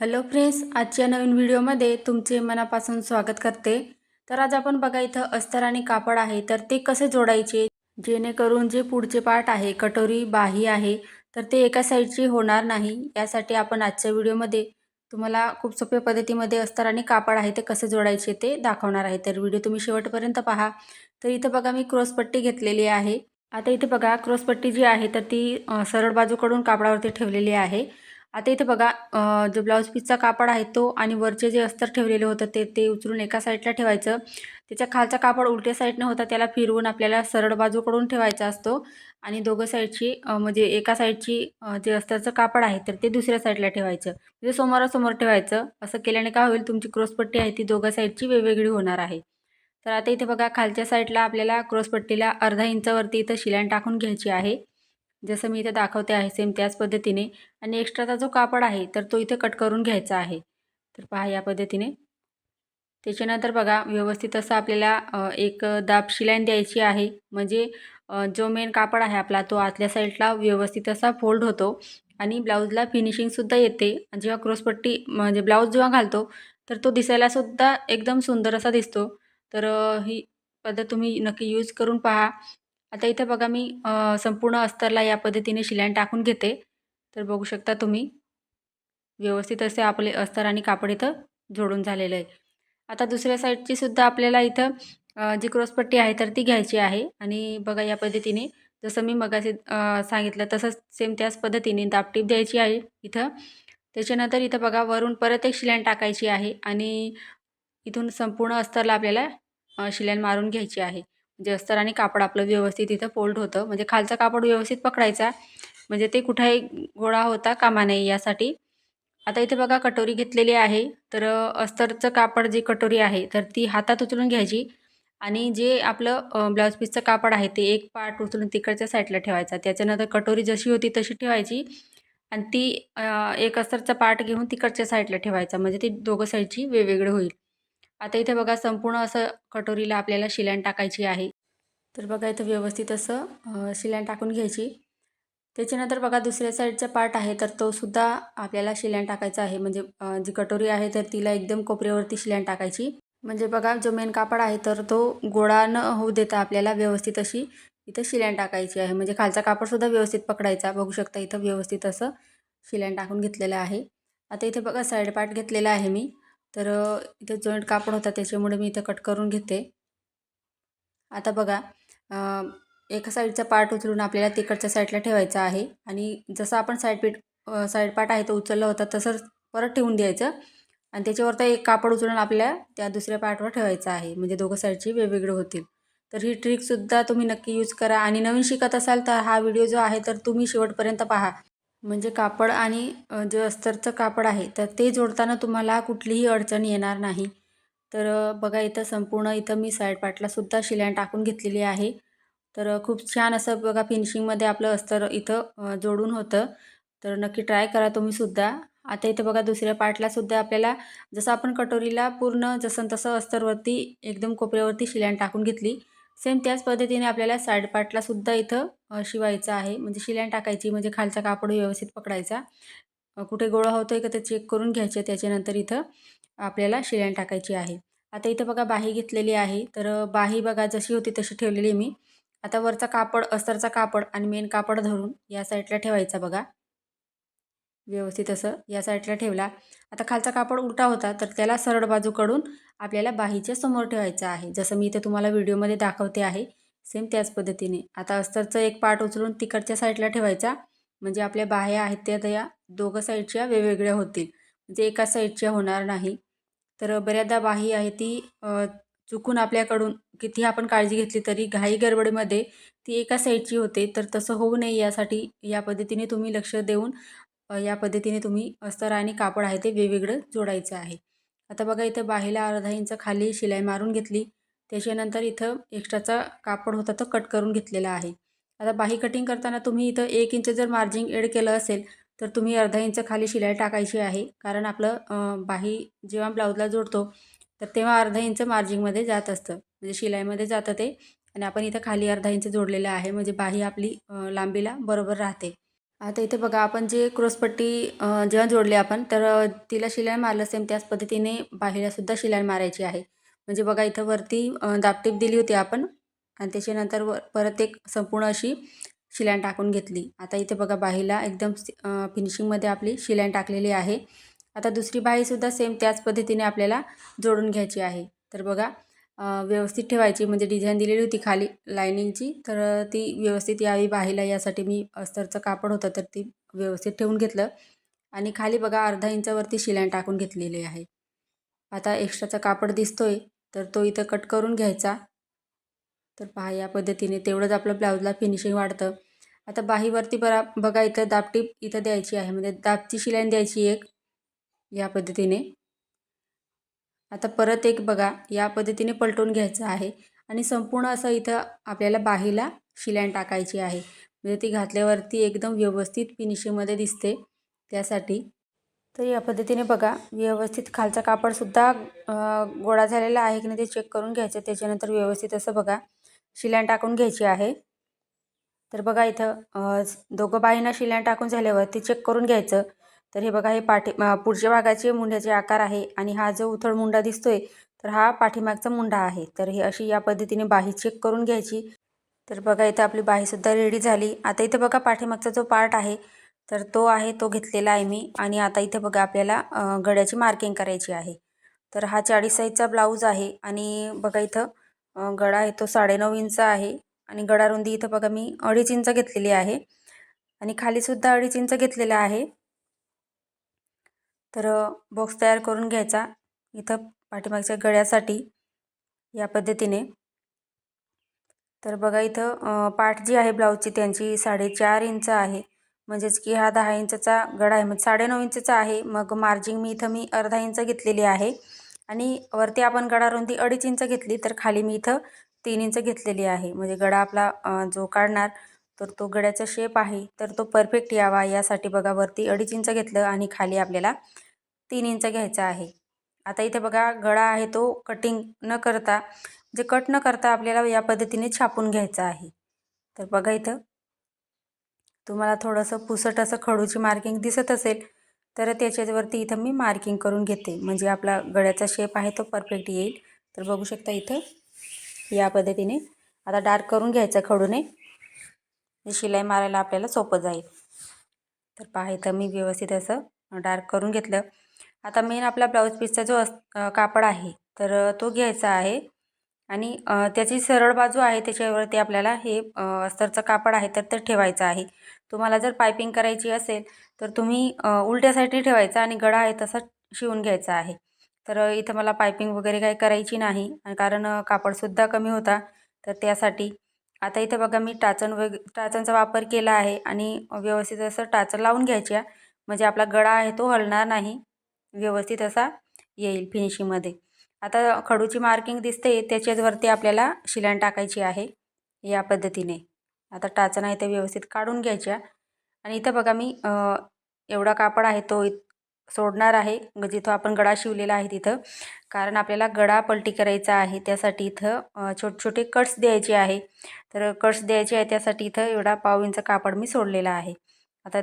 Hello friends आजच्या नवीन व्हिडिओमध्ये तुमचे मनापासून स्वागत करते. तर आज आपण बघा इथं अस्तर आणि कापड आहे तर ते कसे जोडायचे? जेणेकरून जे पुढचे पार्ट आहे कटोरी बाही आहे तर ते एका साईडची होणार नाही. यासाठी आपण आजच्या व्हिडिओमध्ये तुम्हाला खूप सोप्या पद्धतीमध्ये अस्तर आणि कापड आहे ते कसे जोडायचे ते दाखवणार आहे. तर व्हिडिओ तुम्ही शेवटपर्यंत पहा. तर इथं बघा मी क्रॉसपट्टी घेतलेली आहे. आता इथे बघा क्रॉसपट्टी जी आहे तर ती सरळ बाजूकडून कापडावरती ठेवलेली आहे. आता इथे बघा जो ब्लाऊज पीसचा कापड आहे तो आणि वरचे जे अस्तर ठेवलेले होतं ते ते उचलून एका साईडला ठेवायचं. त्याच्या खालचा कापड उलट्या साईडनं होता त्याला फिरवून आपल्याला सरळ बाजूकडून ठेवायचा असतो. आणि दोघं साईडची म्हणजे एका साईडची जे अस्तरचं कापड आहे तर ते दुसऱ्या साईडला ठेवायचं. म्हणजे समोरासमोर ठेवायचं. असं केल्याने काय होईल तुमची क्रॉसपट्टी आहे ती दोघं साईडची वेगवेगळी होणार आहे. तर आता इथे बघा खालच्या साईडला आपल्याला क्रॉसपट्टीला अर्धा इंचावरती इथं शिलाईन टाकून घ्यायची आहे. जसं मी इथे दाखवते आहे सेम त्याच पद्धतीने. आणि एक्स्ट्राचा जो कापड आहे तर तो इथे कट करून घ्यायचा आहे. तर पहा या पद्धतीने. त्याच्यानंतर बघा व्यवस्थित असं आपल्याला एक दाब शिलाईन द्यायची आहे. म्हणजे जो मेन कापड आहे आपला तो आतल्या साईडला व्यवस्थित असा फोल्ड होतो. आणि ब्लाऊजला फिनिशिंगसुद्धा येते. जेव्हा क्रॉसपट्टी म्हणजे ब्लाऊज जेव्हा घालतो तर तो दिसायलासुद्धा एकदम सुंदर असा दिसतो. तर ही पद्धत तुम्ही नक्की यूज करून पहा. आता इथे बघा मी संपूर्ण अस्तरला या पद्धतीने शिलाईन टाकून घेते. तर बघू शकता तुम्ही व्यवस्थित असे आपले अस्तर आणि कापड इथं जोडून झालेलं आहे. आता दुसऱ्या साईडची सुद्धा आपल्याला इथं जी क्रॉसपट्टी आहे तर ती घ्यायची आहे. आणि बघा या पद्धतीने जसं मी मगाशी सांगितलं तसंच सेम त्याच पद्धतीने दापटीप द्यायची आहे इथं. त्याच्यानंतर इथं बघा वरून परत एक शिलाईन टाकायची आहे. आणि इथून संपूर्ण अस्तरला आपल्याला शिलाईन मारून घ्यायची आहे. म्हणजे अस्तर आणि कापड आपलं व्यवस्थित इथं फोल्ड होतं. म्हणजे खालचा कापड व्यवस्थित पकडायचा. म्हणजे ते कुठाही गोळा होता कामा नये यासाठी. आता इथे बघा कटोरी घेतलेली आहे. तर अस्तरचं कापड जी कटोरी आहे तर ती हातात उचलून घ्यायची. आणि जे आपलं ब्लाऊज पीसचं कापड आहे ते एक पार्ट उचलून तिकडच्या साईडला ठेवायचा. त्याच्यानंतर कटोरी जशी होती तशी ठेवायची. आणि ती एक अस्तरचा पार्ट घेऊन तिकडच्या साईडला ठेवायचा. म्हणजे ती दोघं साईडची वेगवेगळी होईल. आता इथे बघा संपूर्ण असं कटोरीला आपल्याला शिलाईन टाकायची आहे. तर बघा इथं व्यवस्थित असं अ, शिलाईन टाकून घ्यायची. त्याच्यानंतर बघा दुसऱ्या साईडचा पार्ट आहे तर तो सुद्धा आपल्याला शिलाईन टाकायचा आहे. म्हणजे जी कटोरी आहे तर तिला एकदम कोपऱ्यावरती शिलाईन टाकायची. म्हणजे बघा जो मेन कापड आहे तर तो गोळा न होऊ देता आपल्याला व्यवस्थित अशी इथं शिलाईन टाकायची आहे. म्हणजे खालचा कापडसुद्धा व्यवस्थित पकडायचा. बघू शकता इथं व्यवस्थित असं शिलाईन टाकून घेतलेलं आहे. आता इथे बघा साईड पार्ट घेतलेला आहे मी. तर इथं इथे जॉईंट कापड होता त्याच्यामुळे मी इथं कट करून घेते. आता बघा एका साईडचा पार्ट उचलून आपल्याला तिकडच्या साईडला ठेवायचा आहे. आणि जसं आपण साईड पीठ साईड पार्ट आहे तो उचलला होता तसं परत ठेवून द्यायचं. आणि त्याच्यावर तर एक कापड उचलून आपल्या त्या दुसऱ्या पार्टवर ठेवायचं आहे. म्हणजे दोघं साईडचे वेगवेगळे होतील. तर ही ट्रिकसुद्धा तुम्ही नक्की यूज करा. आणि नवीन शिकत असाल तर हा व्हिडिओ जो आहे तर तुम्ही शेवटपर्यंत पहा. म्हणजे कापड आणि जे अस्तरचं कापड आहे तर ते जोडताना तुम्हाला कुठलीही अडचण येणार नाही. तर बघा इथं संपूर्ण इथं मी साईड पार्टलासुद्धा शिलाईन टाकून घेतलेली आहे. तर खूप छान असं बघा फिनिशिंगमध्ये आपलं अस्तर इथं जोडून होतं. तर नक्की ट्राय करा तुम्हीसुद्धा आता इथं बघा दुसऱ्या पार्टलासुद्धा आपल्याला जसं आपण कटोरीला पूर्ण जसं तसं अस्तरवरती एकदम कोपऱ्यावरती शिलाईन टाकून घेतली. सेम त्याच पद्धतीने आपल्याला साईड पार्टलासुद्धा इथं शिवायचं आहे. म्हणजे शिलाईन टाकायची म्हणजे खालचा कापड व्यवस्थित पकडायचा. कुठे गोळा होतोय का ते चेक करून घ्यायचे त्याच्यानंतर इथं. आपल्याला शिलाई टाकायची आहे. आता इथं बघा बाही घेतलेली आहे. तर बाही बघा जशी होती तशी ठेवलेली मी. आता वरचा कापड अस्तरचा कापड आणि मेन कापड धरून या साईडला ठेवायचा बघा. व्यवस्थित असं या साईडला ठेवला. आता खालचा कापड उलटा होता तर त्याला सरळ बाजूकडून आपल्याला बाहीच्या समोर ठेवायचा आहे. जसं मी इथे तुम्हाला व्हिडिओमध्ये दाखवते आहे सेम त्याच पद्धतीने. आता अस्तरचं एक पार्ट उचलून तिकडच्या साईडला ठेवायचा. म्हणजे आपल्या बाह्या आहेत त्या त्या दोघं साईडच्या वेगवेगळ्या होतील. म्हणजे एकाच साईडच्या होणार नाही. तर बऱ्याचदा बाही आहे ती चुकून आपल्याकडून किती आपण काळजी घेतली तरी घाई गडबडीमध्ये ती एका साईडची होते. तर तसं होऊ नये यासाठी या पद्धतीने तुम्ही लक्ष देऊन या पद्धतीने तुम्ही अस्तर आणि कापड आहे ते वेगवेगळं जोडायचं आहे. आता बघा इथं बाहेला अर्धा इंच खाली शिलाई मारून घेतली. त्याच्यानंतर इथं एक्स्ट्राचा कापड होता तो कट करून घेतलेला आहे. आता बाही कटिंग करताना तुम्ही इथं एक इंच जर मार्जिंग एड केलं असेल तर तुम्ही अर्धा इंच खाली शिलाई टाकायची आहे. कारण आपलं बाही जेव्हा ब्लाऊजला जोडतो तर तेव्हा अर्धा इंच मार्जिंगमध्ये जात असतं. म्हणजे शिलाईमध्ये जातं ते. आणि आपण इथं खाली अर्धा इंच जोडलेलं आहे. म्हणजे बाही आपली लांबीला बरोबर राहते. आता इथे बघा आपण जे क्रॉसपट्टी जेव्हा जोडली आपण तर तिला शिलाई मारलं सेम त्याच पद्धतीने बाहीलासुद्धा शिलाई मारायची आहे. म्हणजे बघा इथं वरती दापटीप दिली होती आपण. आणि त्याच्यानंतर व परत एक संपूर्ण अशी शिलाईन टाकून घेतली. आता इथे बघा बाहीला एकदम फिनिशिंगमध्ये आपली शिलाईन टाकलेली आहे. आता दुसरी बाहीसुद्धा सेम त्याच पद्धतीने आपल्याला जोडून घ्यायची आहे. तर बघा व्यवस्थित ठेवायची म्हणजे डिझाईन दिलेली होती खाली लायनिंगची तर ती व्यवस्थित यावी बाहीला यासाठी मी अस्तरचं कापड होतं तर ती व्यवस्थित ठेवून घेतलं. आणि खाली बघा अर्धा इंचावरती शिलाईन टाकून घेतलेली आहे. आता एक्स्ट्राचा कापड दिसतोय तर तो इथं कट करून घ्यायचा. तर पहा या पद्धतीने तेवढंच आपलं ब्लाऊजला फिनिशिंग वाढतं. आता बाहीवरती बरा बघा इथं दापटीप इथं द्यायची आहे. म्हणजे दाबची शिलाईन द्यायची एक या पद्धतीने. आता परत एक बघा या पद्धतीने पलटून घ्यायचं आहे. आणि संपूर्ण असं इथं आपल्याला बाहीला शिलाईन टाकायची आहे. म्हणजे ती घातल्यावरती एकदम व्यवस्थित फिनिशिंगमध्ये दिसते त्यासाठी. तर या पद्धतीने बघा व्यवस्थित खालचा कापडसुद्धा गोळा झालेला आहे की नाही ते चेक करून घ्यायचं. त्याच्यानंतर व्यवस्थित असं बघा शिलाई टाकून घ्यायची आहे. तर बघा इथं दोघं बाईंना शिलाई टाकून झाल्यावर ते चेक करून घ्यायचं. तर हे बघा हे पाठी पुढच्या भागाचे मुंड्याचे आकार आहे आणि हा जो उथळ मुंडा दिसतोय तर हा पाठीमागचा मुंडा आहे. तर हे अशी या पद्धतीने बाही चेक करून घ्यायची. तर बघा इथं आपली बाहीसुद्धा रेडी झाली. आता इथं बघा पाठीमागचा जो पार्ट आहे तर तो आहे तो घेतलेला आहे मी. आणि आता इथं बघा आपल्याला गड्याची मार्किंग करायची आहे. तर हा चाळीस साईजचा ब्लाऊज आहे आणि बघा इथं गळा आहे तो साडेनऊ इंच आहे आणि गळा रुंदी इथं बघा मी अडीच इंच घेतलेली आहे. आणि खालीसुद्धा अडीच इंच घेतलेला आहे. तर बॉक्स तयार करून घ्यायचा. इथं पाठीमागच्या गळ्यासाठी या पद्धतीने. तर बघा इथं पाठ जी आहे ब्लाऊजची त्यांची साडेचार इंच आहे. म्हणजेच की हा दहा इंचचा गळा आहे. म्हणजे साडेनऊ इंचचा आहे. मग मार्जिंग मी इथं मी अर्धा इंच घेतलेली आहे. आणि वरती आपण गळा रुंदी अडीच इंच घेतली तर खाली मी इथं तीन इंच घेतलेली आहे. म्हणजे गडा आपला जो काढणार तर तो गड्याचा शेप आहे. तर तो परफेक्ट यावा यासाठी बघा वरती अडीच इंच घेतलं आणि खाली आपल्याला तीन इंच घ्यायचा आहे. आता इथे बघा गळा आहे तो कटिंग न करता जे कट न करता आपल्याला या पद्धतीने छापून घ्यायचं आहे. तर बघा इथं तुम्हाला थोडंसं पुसट असं खडूची मार्किंग दिसत असेल तर त्याच्यावरती इथं मी मार्किंग करून घेते. म्हणजे आपला गळ्याचा शेप आहे तो परफेक्ट येईल. तर बघू शकता इथं. या पद्धतीने. आता डार्क करून घ्यायचं खडूने. शिलाई मारायला आपल्याला सोपं जाईल. तर पहा इथं मी व्यवस्थित असं डार्क करून घेतलं. आता मेन आपला ब्लाऊज पीसचा जो अस कापड आहे तर तो घ्यायचा आहे. आणि त्याची सरळ बाजू आहे त्याच्यावरती आपल्याला हे अस्तरचं कापड आहे तर ते ठेवायचं आहे. तुम्हाला जर पायपिंग करायची असेल तर तुम्ही उलट्या साईडने ठेवायचा आणि गळा आहे तसा शिवून घ्यायचा आहे. तर इथं मला पायपिंग वगैरे काही करायची नाही कारण कापडसुद्धा कमी होता तर त्यासाठी. आता इथं बघा मी टाचण वग टाचणचा वापर केला आहे आणि व्यवस्थित असं टाचण लावून घ्यायच्या म्हणजे आपला गळा आहे तो हलणार नाही व्यवस्थित असा येईल फिनिशिंगमध्ये आता खडूची मार्किंग दिसते त्याच्यावरती आपल्याला शिलाण टाकायची आहे या पद्धतीने. आता टाचणा आहे व्यवस्थित काढून घ्यायच्या. आणि इथं बघा मी एवढा कापड आहे तो सोडणार आहे. जिथं आपण गळा शिवलेला आहे तिथं. कारण आपल्याला गळा पलटी करायचा आहे त्यासाठी इथं छोटे छोटे कट्स द्यायचे आहे. तर कट्स द्यायचे आहे त्यासाठी इथं एवढा पाव इंच कापड मी सोडलेला आहे. आता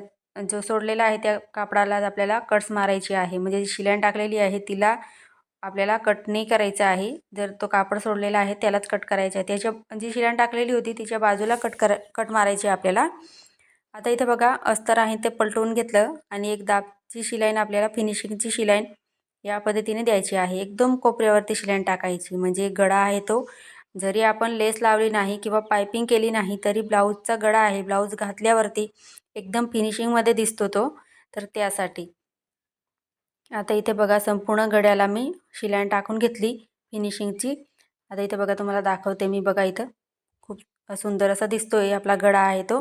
जो सोडलेला आहे त्या कापडाला आपल्याला कट्स मारायची आहे. म्हणजे जी शिलाईन टाकलेली आहे तिला आपल्याला कट नाही करायचं आहे. जर तो कापड सोडलेला आहे त्यालाच कट करायचं आहे. त्याच्या जी शिलाईन टाकलेली होती तिच्या बाजूला कट कर कट मारायची आपल्याला. आता इथं बघा अस्तर आहे ते पलटवून घेतलं आणि एक दाबची शिलाईन आपल्याला फिनिशिंगची शिलाईन या पद्धतीने द्यायची आहे. एकदम कोपऱ्यावरती शिलाईन टाकायची. म्हणजे गळा आहे तो. जरी आपण लेस लावली नाही किंवा पायपिंग केली नाही तरी ब्लाऊजचा गळा आहे. ब्लाऊज घातल्यावरती एकदम फिनिशिंगमध्ये दिसतो तो. तर त्यासाठी. आता इथे बघा संपूर्ण गड्याला मी शिलाईन टाकून घेतली फिनिशिंगची आता इथे बघा तुम्हाला दाखवते मी बघा इथं. खूप सुंदर असा दिसतोय आपला गडा आहे तो.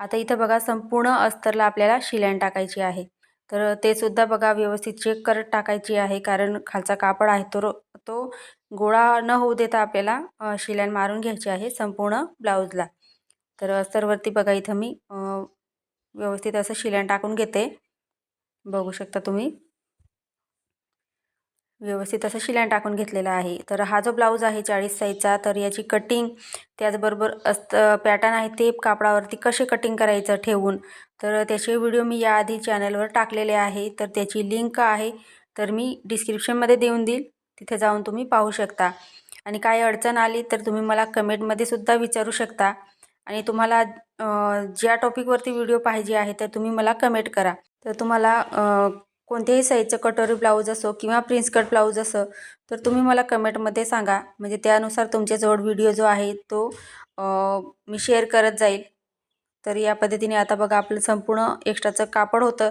आता इथं बघा संपूर्ण अस्तरला आपल्याला शिलाईन टाकायची आहे. तर ते सुद्धा बघा व्यवस्थित चेक करत टाकायची आहे कारण खालचा कापड आहे तो तो गोळा न होऊ देता आपल्याला शिलाईन मारून घ्यायची आहे संपूर्ण ब्लाऊजला. तर अस्तरवरती बघा इथं मी व्यवस्थित असं शिलाईन टाकून घेते. बघू शकता तुम्ही. व्यवस्थित असं शिलाईन टाकून घेतलेला आहे. तर हा जो ब्लाऊज आहे चाळीस साईजचा तर याची कटिंग त्याचबरोबर अस्त पॅटर्न आहे ते कापडावरती कसे कटिंग करायचं ठेवून तर त्याचे व्हिडिओ मी याआधी चॅनलवर टाकलेले आहे. तर त्याची लिंक आहे तर मी डिस्क्रिप्शनमध्ये देऊन देईल. तिथे जाऊन तुम्ही पाहू शकता. आणि काही अडचण आली तर तुम्ही मला कमेंटमध्ये सुद्धा विचारू शकता. आणि तुम्हाला ज्या टॉपिकवरती व्हिडिओ पाहिजे आहे तर तुम्ही मला कमेंट करा. तर तुम्हाला कोणत्याही साईजचं कटोरी ब्लाऊज असो किंवा प्रिन्स कट ब्लाऊज असो तर तुम्ही मला कमेंटमध्ये सांगा. म्हणजे त्यानुसार तुमच्याजवळ व्हिडिओ जो आहे तो मी शेअर करत जाईल. तर या पद्धतीने आता बघा आपलं संपूर्ण एक्स्ट्राचं कापड होतं.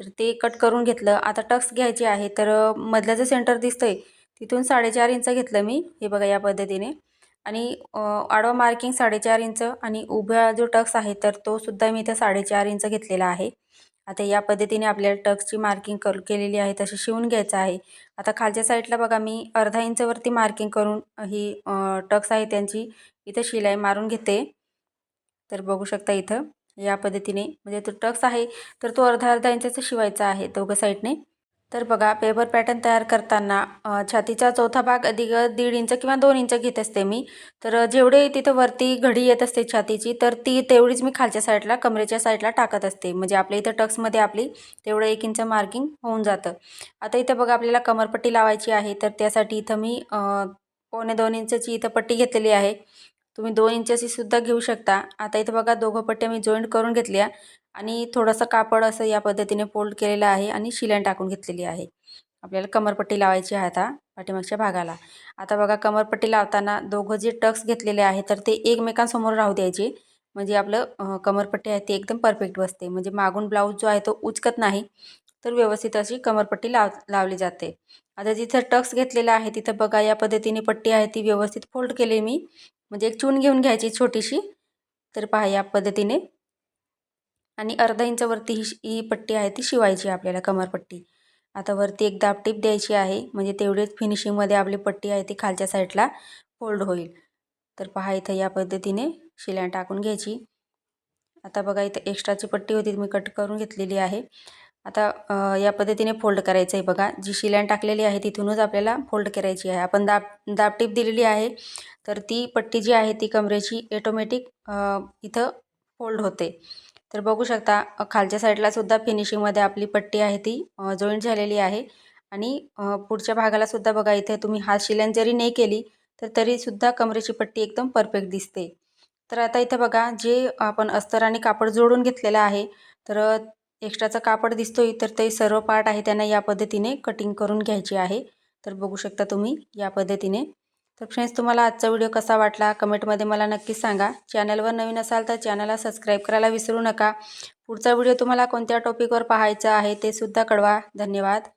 तर ते कट करून घेतलं. आता टक्स घ्यायचे आहे. तर मधलं जे सेंटर दिसतं आहे तिथून साडेचार इंच घेतलं मी. हे बघा या पद्धतीने. आणि आडवा मार्किंग साडेचार इंच आणि उभ्या जो टक्स आहे तर तो सुद्धा मी इथं साडेचार इंच घेतलेला आहे. आता या पद्धतीने आपल्याला टक्सची मार्किंग कर केलेली आहे तशी शिवून घ्यायचं आहे. आता खालच्या साईडला बघा मी अर्धा इंचवरती मार्किंग करून ही टक्स आहे त्यांची इथं शिलाई मारून घेते. तर बघू शकता इथं या पद्धतीने. म्हणजे तो टक्स आहे तर तो अर्धा अर्धा इंचाचा शिवायचा आहे दोघं साईडने तर बघा पेपर पॅटर्न तयार करताना छातीचा चौथा भाग अधिक दीड इंच किंवा दोन इंच घेत असते मी. तर जेवढे तिथं वरती घडी येत असते छातीची तर ती तेवढीच मी खालच्या साईडला कमरेच्या साईडला टाकत असते. म्हणजे आपल्या इथं टक्समध्ये आपली तेवढं एक इंच मार्किंग होऊन जातं. आता इथं बघा आपल्याला कमरपट्टी लावायची आहे तर त्यासाठी इथं मी पावणे दोन इंचची इथं पट्टी घेतलेली आहे. तुम्ही दोन इंचाची सुद्धा घेऊ शकता. आता इथं बघा दोघं पट्ट्या मी जॉईंट करून घेतल्या आणि थोडंसं कापड असं या पद्धतीने फोल्ड केलेलं आहे आणि शिलाईन टाकून घेतलेली आहे. आपल्याला कमरपट्टी लावायची आहे आता पाठीमागच्या भागाला. आता बघा कमरपट्टी लावताना दोघं जे टक्स घेतलेले आहे तर ते एकमेकांसमोर राहू द्यायचे. म्हणजे आपलं कमरपट्टी आहे ती एकदम परफेक्ट बसते. म्हणजे मागून ब्लाऊज जो आहे तो उचकत नाही. तर व्यवस्थित अशी कमरपट्टी लाव लावली जाते. आता जिथं टक्स घेतलेला आहे तिथं बघा या पद्धतीने पट्टी आहे ती व्यवस्थित फोल्ड केली मी. म्हणजे एक चून घेऊन घ्यायची छोटीशी. तर पहा या पद्धतीने. आणि अर्धा इंचावरती ही ही पट्टी आहे ती शिवायची आपल्याला कमरपट्टी. आता वरती एक दाब टीप द्यायची आहे. म्हणजे तेवढेच फिनिशिंगमध्ये आपली पट्टी आहे ती खालच्या साईडला फोल्ड होईल. तर पहा इथं या पद्धतीने शिलाई टाकून घ्यायची. आता बघा इथं एक्स्ट्राची पट्टी होती मी कट करून घेतलेली आहे. आता या पद्धतीने फोल्ड करायचं आहे बघा. जी शिलाईन टाकलेली आहे तिथूनच आपल्याला फोल्ड करायची आहे. आपण दाब दाबटीप दिलेली आहे तर ती पट्टी जी आहे ती कमरेची ॲटोमॅटिक इथं फोल्ड होते. तर बघू शकता खालच्या साईडलासुद्धा फिनिशिंगमध्ये आपली पट्टी आहे ती जॉईंट झालेली आहे. आणि पुढच्या भागाला सुद्धा बघा इथे तुम्ही हात शिलाईन जरी नाही केली तर तरीसुद्धा कमरेची पट्टी एकदम परफेक्ट दिसते. तर आता इथे बघा जे आपण अस्तर आणि कापड जोडून घेतलेलं आहे तर एक्स्ट्राचं कापड दिसतोय तर ते सर्व पार्ट आहे त्यांना या पद्धतीने कटिंग करून घ्यायची आहे. तर बघू शकता तुम्ही या पद्धतीने. तर फ्रेंड्स तुम्हाला आजचा व्हिडिओ कसा वाटला? कमेंटमध्ये मला नक्कीच सांगा. चॅनलवर नवीन असाल तर चॅनलला सबस्क्राईब करायला विसरू नका. पुढचा व्हिडिओ तुम्हाला कोणत्या टॉपिकवर पाहायचा आहे ते सुद्धा कळवा. धन्यवाद.